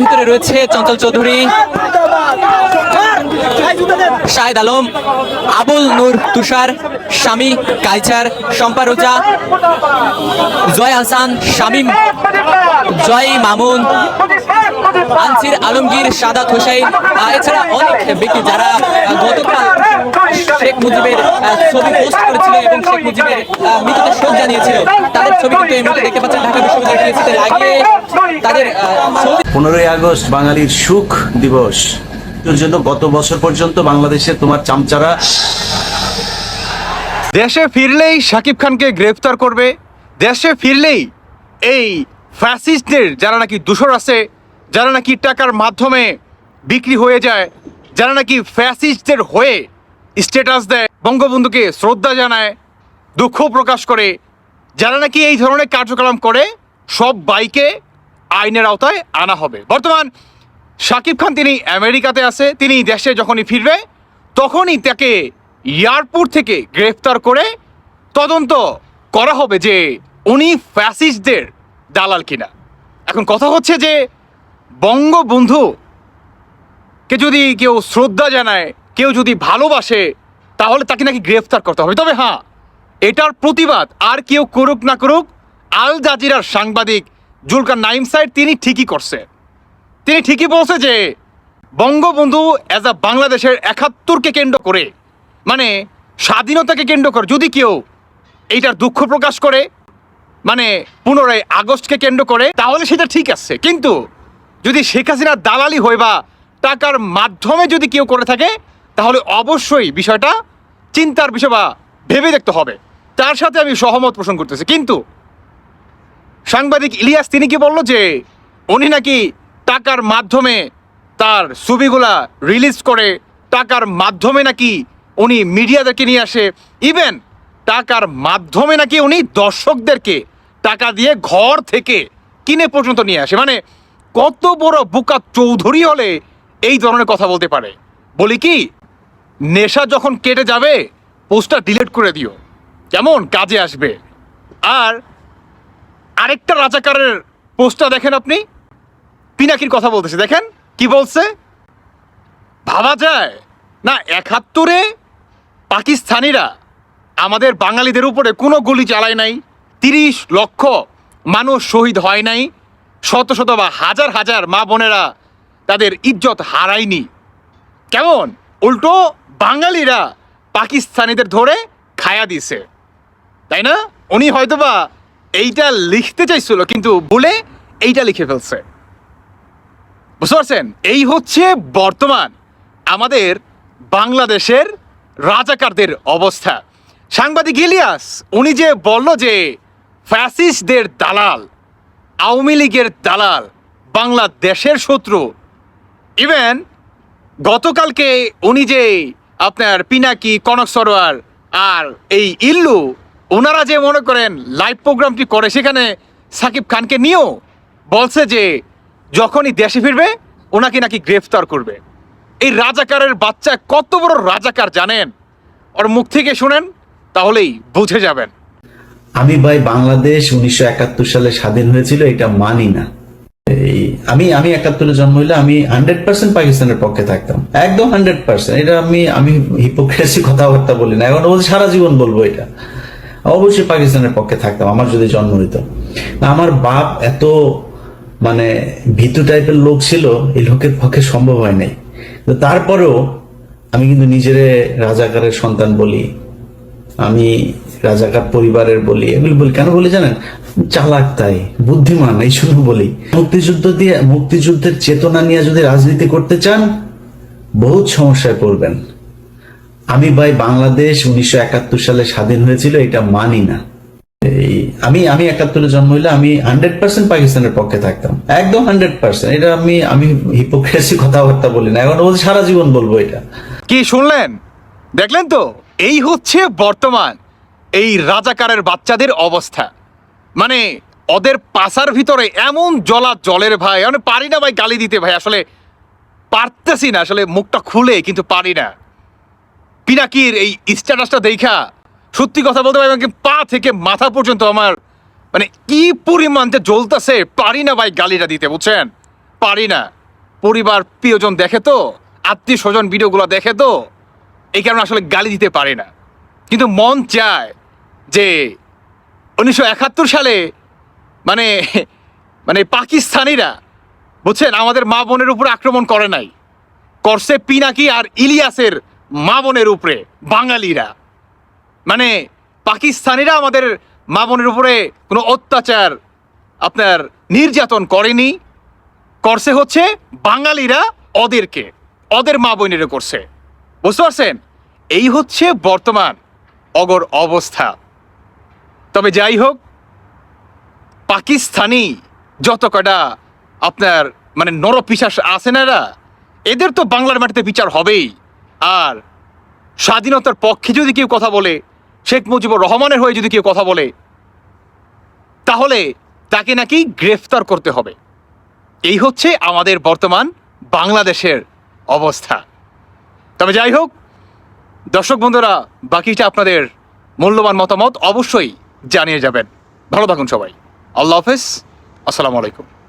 ভিতরে রয়েছে চঞ্চল চৌধুরী শাহেদ আলম আবুল নূর তুষার স্বামী কাইচার শম্পা রোজা জয় হাসান শামীম জয় মামুন আনসির আলমগীর সাদাত আহ, এছাড়া অনেক ব্যক্তি যারা গতকাল শেখ মুজিবের ছবি পোস্ট করেছিল এবং শেখ মুজিবের মৃতদের শোক জানিয়েছিল। তাদের ছবি কিন্তু এই মুহূর্তে দেখতে পাচ্ছেন ঢাকা বিশ্ববিদ্যালয়ের লাগিয়ে তাদের পনেরোই আগস্ট বাঙালির সুখ দিবস। জন্য গত বছর পর্যন্ত বাংলাদেশে তোমার চামচারা দেশে ফিরলেই শাকিব খানকে গ্রেফতার করবে। দেশে ফিরলেই এই ফ্যাসিস্টদের যারা নাকি দূষর আছে যারা নাকি টাকার মাধ্যমে বিক্রি হয়ে যায় যারা নাকি ফ্যাসিস্টদের হয়ে স্ট্যাটাস দেয়, বঙ্গবন্ধুকে শ্রদ্ধা জানায়, দুঃখ প্রকাশ করে। যারা নাকি এই ধরনের কার্যক্রম করে, সব বাইকে আইনের আওতায় আনা হবে। বর্তমান শাকিব খান তিনি আমেরিকাতে আছে, তিনি দেশে যখনই ফিরবে, তখনই তাকে এয়ারপোর্ট থেকে গ্রেফতার করে তদন্ত করা হবে যে উনি ফ্যাসিস্টদের দালাল কিনা। এখন কথা হচ্ছে যে বঙ্গবন্ধু কে যদি কেউ শ্রদ্ধা জানায় কেউ যদি ভালোবাসে, তাহলে তাকে নাকি গ্রেফতার করতে হবে। তবে হ্যাঁ এটার প্রতিবাদ আর কেউ করুক না করুক, আল জাজিরার সাংবাদিক জুলকার নাইম সাইড তিনি ঠিকই করছে। তিনি ঠিকই বলছে যে, বঙ্গবন্ধু অ্যাজ আ বাংলাদেশের একাত্তরকে কেন্দ্র করে মানে স্বাধীনতাকে কেন্দ্র করে যদি কেউ এইটার দুঃখ প্রকাশ করে মানে পুনরায় আগস্টকে কেন্দ্র করে, তাহলে সেটা ঠিক আছে। কিন্তু যদি শেখ হাসিনার দালালি হয় বা টাকার মাধ্যমে যদি কেউ করে থাকে তাহলে অবশ্যই বিষয়টা চিন্তার বিষয় বা ভেবে দেখতে হবে। তার সাথে আমি সহমত পোষণ করতেছি। কিন্তু সাংবাদিক ইলিয়াস তিনি কি বলল যে, উনি নাকি টাকার মাধ্যমে তার ছবিগুলা রিলিজ করে, টাকার মাধ্যমে নাকি উনি মিডিয়াদেরকে নিয়ে আসে ইভেন টাকার মাধ্যমে নাকি উনি দর্শকদেরকে টাকা দিয়ে ঘর থেকে কিনে পর্যন্ত নিয়ে আসে। মানে কত বড় বুকা চৌধুরী হলে এই ধরনের কথা বলতে পারে। বলি কি নেশা যখন কেটে যাবে, পোস্টটা ডিলিট করে দিও। কেমন কাজে আসবে? আর আরেকটা রাজাকারের পোস্টটা দেখেন আপনি। পিনাকির কথা বলতেছে, দেখেন কি বলছে? ভাবা যায় না, একাত্তরে পাকিস্তানিরা আমাদের বাঙালিদের উপরে কোনো গুলি চালায় নাই, তিরিশ লক্ষ মানুষ শহীদ হয় নাই, শত শত বা হাজার হাজার মা বোনেরা তাদের ইজ্জত হারায়নি। কেমন? উল্টো বাঙালিরা পাকিস্তানিদের ধরে খায়া দিছে তাই না? উনি হয়তোবা এইটা লিখতে চাইছিল, কিন্তু বলে এইটা লিখে ফেলছে। বুঝতে পারছেন? এই হচ্ছে বর্তমান আমাদের বাংলাদেশের রাজাকারদের অবস্থা। সাংবাদিক ইলিয়াস, উনি যে বলল যে ফ্যাসিস্টদের দালাল, আওয়ামী লীগের দালাল, বাংলাদেশের শত্রু। ইভেন গতকালকে উনি যে আপনার পিনাকি, কনক সরোয়ার আর এই ইল্লু, ওনারা যে মনে করেন লাইভ প্রোগ্রামটি করে, সেখানে সাকিব খানকে নিয়েও বলছে যে যখনই দেশে ফিরবে, ওনাকে নাকি গ্রেফতার করবে। এই রাজাকারের বাচ্চা কত বড় রাজাকার জানেন? ওর মুখ থেকে শুনেন, তাহলেই বুঝে যাবেন। আমি ভাই বাংলাদেশ উনিশশো একাত্তর সালে স্বাধীন হয়েছিল, এটা মানি না। এই আমি আমি একাত্তরে জন্ম হইলে আমি হান্ড্রেড পার্সেন্ট পাকিস্তানের পক্ষে থাকতাম। একদম হান্ড্রেড পার্সেন্ট এটা আমি আমি হিপোক্রেসি কথাবার্তা বলি না। এখন বলছি সারা জীবন বলব এটা। অবশ্যই পাকিস্তানের পক্ষে থাকতাম, আমার যদি জন্ম হইতো আমার বাপ এত মানে ভীতু টাইপের লোক ছিল, এই লোকের পক্ষে সম্ভব হয় নাই। তো তারপরেও আমি কিন্তু নিজেরে রাজাকারের সন্তান বলি। আমি রাজাকার পরিবারের বলি, এগুলি বলি। কেন বলি জানেন, চালাক তাই, বুদ্ধিমান, এই শুধু বলি। মুক্তিযুদ্ধ দিয়ে, মুক্তিযুদ্ধের চেতনা নিয়ে যদি রাজনীতি করতে চান, বহুত সমস্যায় পড়বেন। আমি ভাই বাংলাদেশ উনিশশো একাত্তর সালে স্বাধীন হয়েছিল, এটা মানি না। এই, আমি আমি একাত্তরে জন্ম হইলে আমি হান্ড্রেড পার্সেন্ট পাকিস্তানের পক্ষে থাকতাম। একদম হান্ড্রেড পার্সেন্ট। এটা আমি আমি হিপোক্রেসি কথাবার্তা বলি না। এখন সারা জীবন বলব এটা। কি শুনলেন? দেখলেন তো? এই হচ্ছে বর্তমান। এই রাজাকারের বাচ্চাদের অবস্থা। মানে ওদের পাশার ভিতরে এমন জলা জলের ভাই, আমি পারি না ভাই গালি দিতে ভাই, আসলে পারতেছি না, আসলে মুখটা খুলে, কিন্তু পারি না। পিনাকির এই স্ট্যাটাসটা দেখা, সত্যি কথা বলতে আমাকে পা থেকে মাথা পর্যন্ত আমার মানে কি পরিমাণ যে জ্বলতেছে, পারি না ভাই গালিটা দিতে, বুঝছেন? পারি না। পরিবার প্রিয়জন দেখে তো, আত্মীয় স্বজন ভিডিওগুলো দেখে তো, এই কারণে আসলে গালি দিতে পারে না। কিন্তু মন চায় যে উনিশশো একাত্তর সালে মানে মানে পাকিস্তানিরা, বুঝছেন, আমাদের মা বোনের উপর আক্রমণ করে নাই। করছে পিনাকি আর ইলিয়াসের মা বোনের উপরে, বাঙালিরা। মানে পাকিস্তানিরা আমাদের মা বোনের উপরে কোনো অত্যাচার আপনার নির্যাতন করেনি। করছে হচ্ছে বাঙালিরা ওদেরকে, ওদের মা বোনেরও করছে। বুঝতে পারছেন? এই হচ্ছে বর্তমান অগর অবস্থা। তবে যাই হোক পাকিস্তানি যত কটা আপনার মানে নরপিশাস আছে না এরা, এদের তো বাংলার মাটিতে বিচার হবেই। আর স্বাধীনতার পক্ষে যদি কেউ কথা বলে শেখ মুজিবুর রহমানের হয়ে যদি কেউ কথা বলে তাহলে তাকে নাকি গ্রেফতার করতে হবে। এই হচ্ছে আমাদের বর্তমান বাংলাদেশের অবস্থা। তবে যাই হোক দর্শক বন্ধুরা বাকিটা আপনাদের মূল্যবান মতামত অবশ্যই জানিয়ে যাবেন। ভালো থাকুন সবাই। আল্লাহ হাফেজ। আসসালামু আলাইকুম।